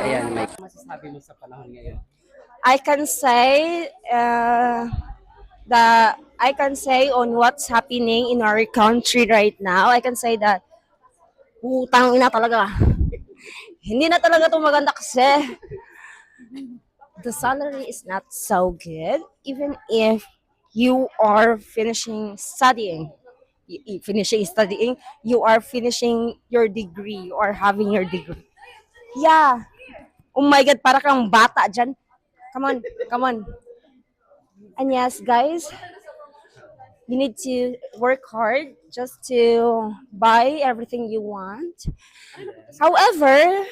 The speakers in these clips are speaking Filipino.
Ayan, may masasabi mo sa panahon ngayon. I can say uh, the I can say on what's happening in our country right now. I can say that utang ina talaga. Hindi na talaga to maganda kasi the salary is not so good even if you are finishing studying. Finishing studying, you are finishing your degree or having your degree. Yeah. Oh my God, para kang bata dyan. Come on, come on. And yes, guys, you need to work hard just to buy everything you want. However,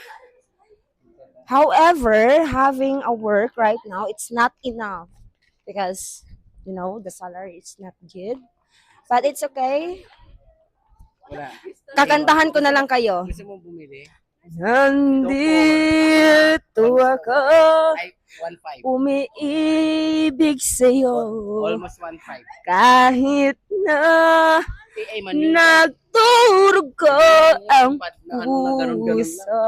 however, having a work right now, it's not enough because you know the salary is not good. But it's okay. Wala. Kakantahan ko na lang kayo. Gusto mo bumili? Nandito ako. Ay, 1.5. umiibig sa'yo Almost 1.5. kahit na nagturog ko ang ano pusa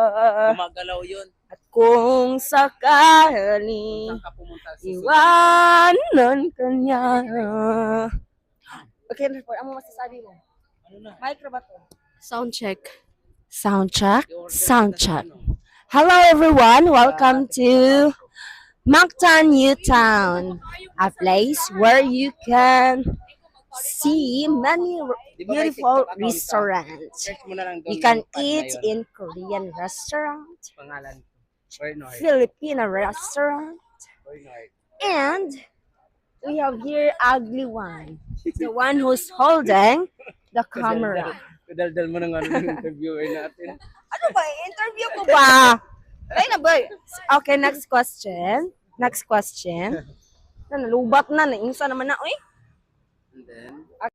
Gumagalaw yun. at kung sakali ka iwanan ka niya okay report ano masasabi mo Ano na? micro ba to Sound check. sound check sound check ano. Hello everyone welcome to Mactan New Town, a place where you can see many r- Di ba may beautiful TikTok account ka? restaurants. Search mo na lang doon You can yung pad na eat in Korean restaurant, Filipino restaurant, and we have here ugly one, the one who's holding the camera. Kadaldal mo ng ano interviewer natin. Ano ba? Interview ko ba? Ay na ba? Okay, next question. Next question. Na nalubat na, nainsa naman na. Uy, And then,